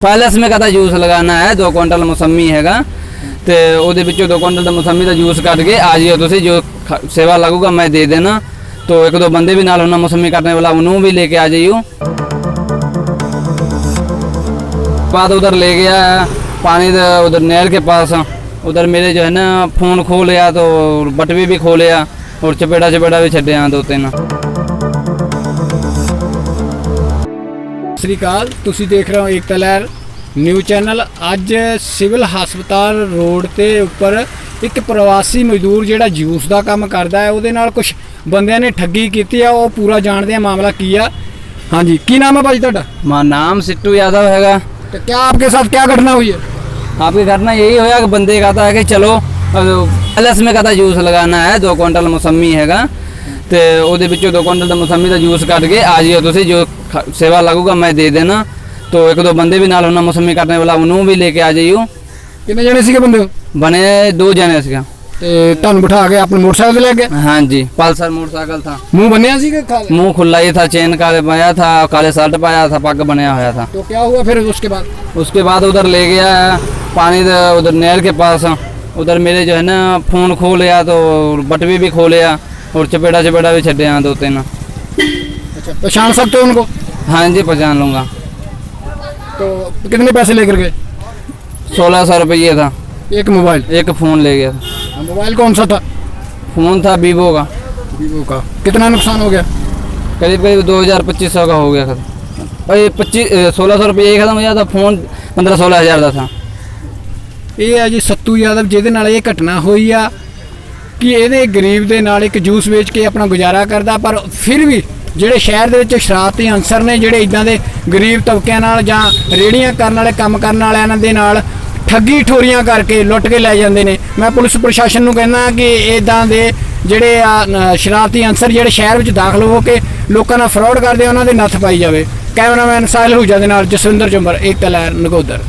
Palace में कहता juice लगाना है दो क्विंटल मौसमी हैगा ਤੇ ਉਹਦੇ ਵਿੱਚੋਂ ਦੋ ਕੁਇੰਟਲ ਦਾ ਮੌਸਮੀ ਦਾ ਜੂਸ ਕੱਢ ਕੇ ਆ ਜਿਓ ਤੁਸੀਂ ਜੋ ਖ- ਸੇਵਾ ਲੱਗੂਗਾ ਮੈਂ ਦੇ ਦੇਣਾ तो एक दो बंदे भी नाल होना मौसमी काटने वाला उन्होंने भी लेके आ जाइयो बाद उधर ले गया पानी द- उधर नहर के पास उधर मेरे जो है ना फोन खो लिया तो बटवी भी खो लिया और चपेड़ा चपेड़ा भी छड़े दो तीन ਸਤਿ ਸ੍ਰੀ ਅਕਾਲ ਤੁਸੀਂ ਦੇਖ ਰਹੇ ਹੋ ਏਕਤਾ ਲਹਿਰ ਨਿਊ ਚੈਨਲ ਅੱਜ ਸਿਵਲ ਹਸਪਤਾਲ ਰੋਡ ਤੇ ਉੱਪਰ ਇੱਕ ਪ੍ਰਵਾਸੀ ਮਜ਼ਦੂਰ ਜਿਹੜਾ ਜੂਸ ਦਾ ਕੰਮ ਕਰਦਾ ਹੈ ਉਹਦੇ ਨਾਲ ਕੁਝ ਬੰਦਿਆਂ ਨੇ ਠੱਗੀ ਕੀਤੀ ਆ ਉਹ ਪੂਰਾ ਜਾਣਦੇ ਆ ਮਾਮਲਾ ਕੀ ਆ ਹਾਂਜੀ ਕੀ ਨਾਮ ਹੈ ਭਾਜੀ ਤੁਹਾਡਾ मां नाम सिट्टू यादव हैगा ਤੇ ਕੀ ਆਪਕੇ ਸਾਥ ਕੀ ਘਟਨਾ हुई है आपके करना यही होया कि बंदे कहता है कि चलो एलएस में कहता जूस लगाना है दो क्विंटल मौसमी हैगा ਤੇ ਉਹਦੇ ਵਿੱਚੋਂ ਦੋ ਕੁਇੰਟਲ ਦਾ ਮੌਸਮੀ ਦਾ ਜੂਸ ਕੱਢ ਕੇ ਆ ਜਿਓ ਤੁਸੀਂ ਜੋ ਖ- ਸੇਵਾ ਲੱਗੂਗਾ ਮੈਂ ਦੇ ਦੇਣਾ तो एक दो बंदे भी नाल होना मौसमी काटने वाला उन्होंने भी लेके आ जाइयो ਕਿੰਨੇ ਜਣੇ ਸੀਗੇ ਬੰਦੇ ਉਹ? बने दो जने इसका ਤੇ ਤੁਹਾਨੂੰ ਬਿਠਾ ਕੇ ਆਪਣੇ ਮੋਟਰਸਾਈਕਲ ਤੇ ਲੈ ਗਏ हाँ जी पल्सर मोटरसाइकिल था ਮੂੰਹ ਬੰਨਿਆ ਸੀਗਾ ਖਾ मुंह खुला ही था चेन काले पाया था काले शर्ट पाया था पग बनया होया था तो क्या हुआ फिर उसके बाद उसके बाद उधर ले गया पानी द- उधर नहर के पास उधर मेरे जो है ना फोन खो लिया तो बटवी भी खो लिया और चपेड़ा चपेड़ा भी छड़े दो तीन अच्छा पहचान सकते हो उनको हाँ जी पहचान लूँगा तो कितने पैसे लेकर गए सोलह सौ रुपये था एक मोबाइल एक फ़ोन ले गया था मोबाइल कौन सा था फ़ोन था वीवो का वीवो का कितना नुकसान हो गया करीब करीब दो हज़ार पच्चीस सौ का हो गया खत्म भाई पच्चीस सोलह सौ रुपये खत्म हो जाता फ़ोन पंद्रह सोलह हज़ार का था ਇਹ ਹੈ ਜੀ ਸੱਤੂ ਯਾਦਵ ਜਿਹਦੇ ਨਾਲ ਇਹ ਘਟਨਾ ਹੋਈ ਆ ਕਿ ਇਹਦੇ ਗਰੀਬ ਦੇ ਨਾਲ ਇੱਕ ਜੂਸ ਵੇਚ ਕੇ ਆਪਣਾ ਗੁਜ਼ਾਰਾ ਕਰਦਾ ਪਰ ਫਿਰ ਵੀ ਜਿਹੜੇ ਸ਼ਹਿਰ ਦੇ ਵਿੱਚ ਸ਼ਰਾਰਤੀ ਅਨਸਰ ਨੇ ਜਿਹੜੇ ਇਦਾਂ ਦੇ ਗਰੀਬ ਤਬਕਿਆਂ ਨਾਲ ਜਾਂ ਰੇੜੀਆਂ ਕਰਨ ਵਾਲੇ ਕੰਮ ਕਰਨ ਵਾਲਿਆਂ ਦੇ ਨਾਲ ਠੱਗੀ ਠੋਰੀਆਂ ਕਰਕੇ ਲੁੱਟ ਕੇ ਲੈ ਜਾਂਦੇ ਨੇ। ਮੈਂ ਪੁਲਿਸ ਪ੍ਰਸ਼ਾਸਨ ਨੂੰ ਕਹਿੰਦਾ ਕਿ ਇਦਾਂ ਦੇ ਜਿਹੜੇ ਆ ਸ਼ਰਾਰਤੀ ਅਨਸਰ ਜਿਹੜੇ ਸ਼ਹਿਰ ਵਿੱਚ ਦਾਖਲ ਹੋ ਕੇ ਲੋਕਾਂ ਨਾਲ ਫਰਾਡ ਕਰਦੇ ਆ, ਉਹਨਾਂ ਦੇ ਨੱਥ ਪਾਈ ਜਾਵੇ। ਕੈਮਰਾਮੈਨ ਸਾਹਿਲ ਹੂਜਾ ਦੇ ਨਾਲ ਜਸਵਿੰਦਰ ਚੰਬਰ ਇੱਕ ਲਹਿਰ ਨਗੋਦਰ।